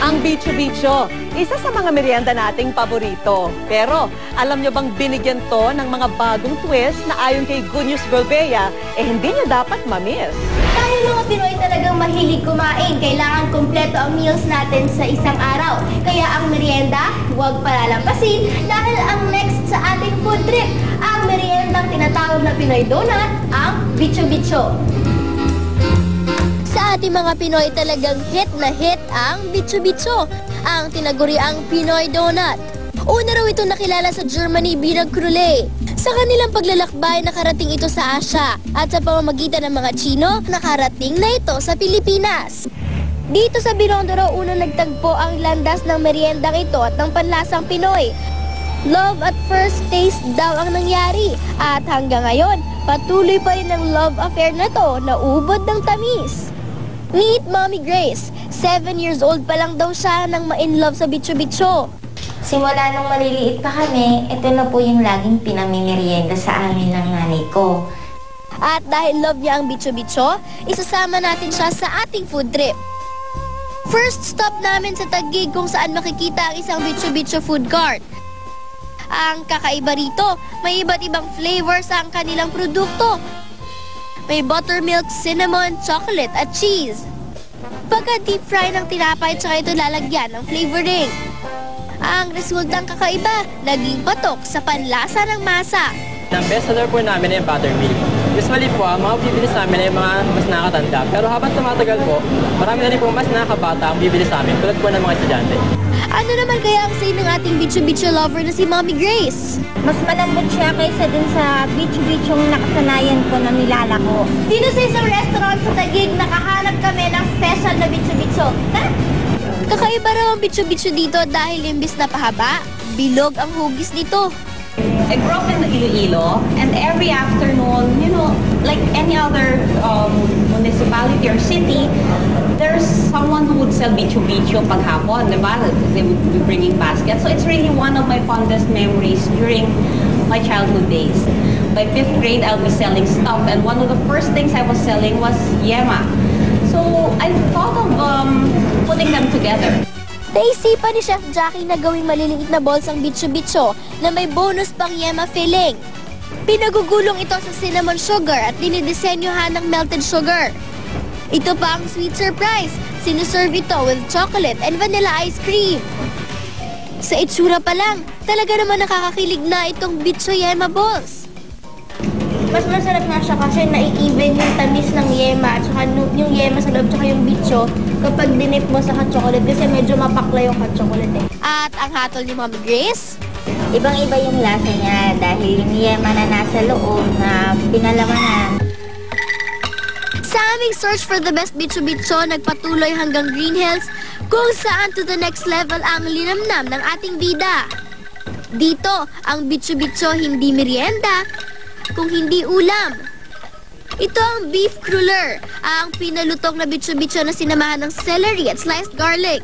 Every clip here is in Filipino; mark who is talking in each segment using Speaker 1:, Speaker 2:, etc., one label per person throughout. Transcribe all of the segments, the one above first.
Speaker 1: Ang Bicho Bicho, isa sa mga merienda nating paborito. Pero alam nyo bang binigyan to ng mga bagong twist na ayon kay Good News Gorbea, eh hindi nyo dapat mamiss.
Speaker 2: Tayo mga Pinoy talagang mahilig kumain. Kailangan kumpleto ang meals natin sa isang araw. Kaya ang merienda, huwag palalampasin dahil ang next sa ating food trip, ang meriendang tinatawag na Pinoy Donut, ang Bicho Bicho. Sa ating mga Pinoy talagang hit na hit ang Bicho, ang tinaguriang Pinoy Donut. Una raw ito nakilala sa Germany bilang krule. Sa kanilang paglalakbay, nakarating ito sa Asia at sa pamamagitan ng mga Chino, nakarating na ito sa Pilipinas. Dito sa Binondo raw unang nagtagpo ang landas ng meriendang ito at ng panlasang Pinoy. Love at first taste daw ang nangyari at hanggang ngayon, patuloy pa rin ang love affair na to na ubod ng tamis. Meet Mommy Grace. 7 years old pa lang daw siya nang ma-in love sa Bicho.
Speaker 3: Simula nung maliliit pa kami, ito na po yung laging pinamimerienda sa amin ng nanay ko.
Speaker 2: At dahil love niya ang Bicho, isasama natin siya sa ating food trip. First stop namin sa Taguig kung saan makikita ang isang Bicho food cart. Ang kakaiba rito, may iba't ibang flavors ang kanilang produkto. May buttermilk, cinnamon, chocolate at cheese. Pagka deep fry ng tinapay, tsaka ito lalagyan ng flavoring. Ang resultang kakaiba, naging patok sa panlasa ng masa.
Speaker 4: Ang best seller po namin ay buttermilk. Usually po, ang mga bibili sa amin ay mga mas nakakatanda. Pero habang tumatagal po, marami na rin po mas nakakabata ang bibili sa amin tulad po ng mga estudyante.
Speaker 2: Ano naman kaya ang say ng ating Bicho lover na si Mommy Grace?
Speaker 3: Mas malambot siya kaysa dun sa beach-beachong nakasanayan ko na nilalako.
Speaker 2: Dito sa isang restaurant sa Taguig, nakahanap kami ng special na Bicho. Tara! Kakaiba raw ang Bicho dito dahil imbis na pahaba, bilog ang hugis nito.
Speaker 5: I grew up in Iloilo, and every know, like any other um, municipality or city, there's someone who would sell bicho bicho paghapon, di ba? They would be bringing baskets. So it's really one of my fondest memories during my childhood days. By fifth grade, I'll be selling stuff, and one of the first things I was selling was yema. So I thought of um, putting them together.
Speaker 2: Naisipan ni Chef Jackie na gawing maliliit na balls ang Bicho Bicho na may bonus pang yema filling. Pinagugulong ito sa cinnamon sugar at dinidisenyohan ng melted sugar. Ito pa ang sweet surprise. Sinuserve ito with chocolate and vanilla ice cream. Sa itsura pa lang, talaga naman nakakakilig na itong Bicho Yema Balls.
Speaker 3: Mas masarap nga siya kasi nai-even yung tamis ng yema at saka yung yema sa loob tsaka yung bicho kapag dinip mo sa hot-chocolate kasi medyo mapakla yung hot-chocolate eh.
Speaker 2: At ang hatol ni Mommy Grace,
Speaker 3: Ibang-iba yung lasa niya dahil yung yema na nasa loob na pinalamanan.
Speaker 2: Sa aming search for the best Bicho Bicho, nagpatuloy hanggang Green Hills kung saan to the next level ang linamnam ng ating bida. Dito, ang Bicho Bicho hindi merienda, kung hindi ulam. Ito ang beef cruller, ang pinalutong na Bicho na sinamahan ng celery at sliced garlic.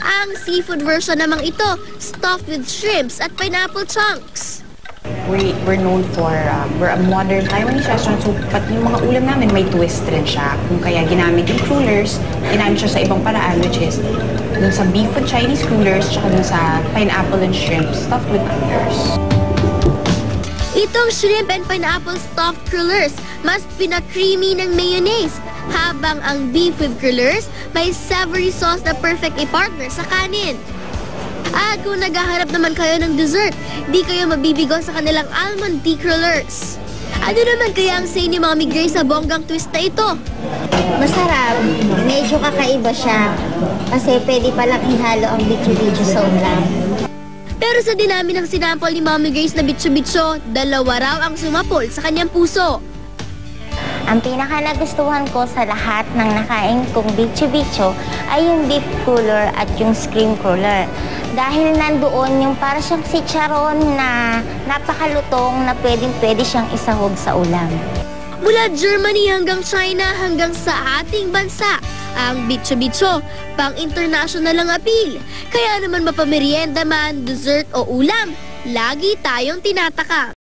Speaker 2: Ang seafood version namang ito, stuffed with shrimps at pineapple chunks.
Speaker 6: we, we're known for, uh, we're a modern Taiwanese restaurant, so pati yung mga ulam namin may twist rin siya. Kung kaya ginamit yung crullers, ginamit siya sa ibang paraan, which is dun sa beef with Chinese crullers, tsaka dun sa pineapple and shrimp stuffed with onions.
Speaker 2: Itong shrimp and pineapple stuffed crullers, mas pinakreamy ng mayonnaise. Habang ang beef with crullers, may savory sauce na perfect i-partner sa kanin. At kung naghahanap naman kayo ng dessert, di kayo mabibigo sa kanilang almond tea crullers. Ano naman kaya ang say ni Mommy Grace sa bonggang twist na ito?
Speaker 3: Masarap. Medyo kakaiba siya. Kasi pwede palang ihalo ang bicho-bicho sa ulam.
Speaker 2: Pero sa dinami ng sinampol ni Mommy Grace na bitso-bitso, dalawa raw ang sumapol sa kanyang puso.
Speaker 3: Ang pinaka nagustuhan ko sa lahat ng nakain kong bicho-bicho ay yung beef cooler at yung scream cooler. Dahil nandoon yung para siyang si Charon na napakalutong na pwedeng-pwede siyang isahog sa ulam.
Speaker 2: Mula Germany hanggang China hanggang sa ating bansa, ang bitso-bitso, pang international ang appeal. Kaya naman mapamerienda man, dessert o ulam, lagi tayong tinataka.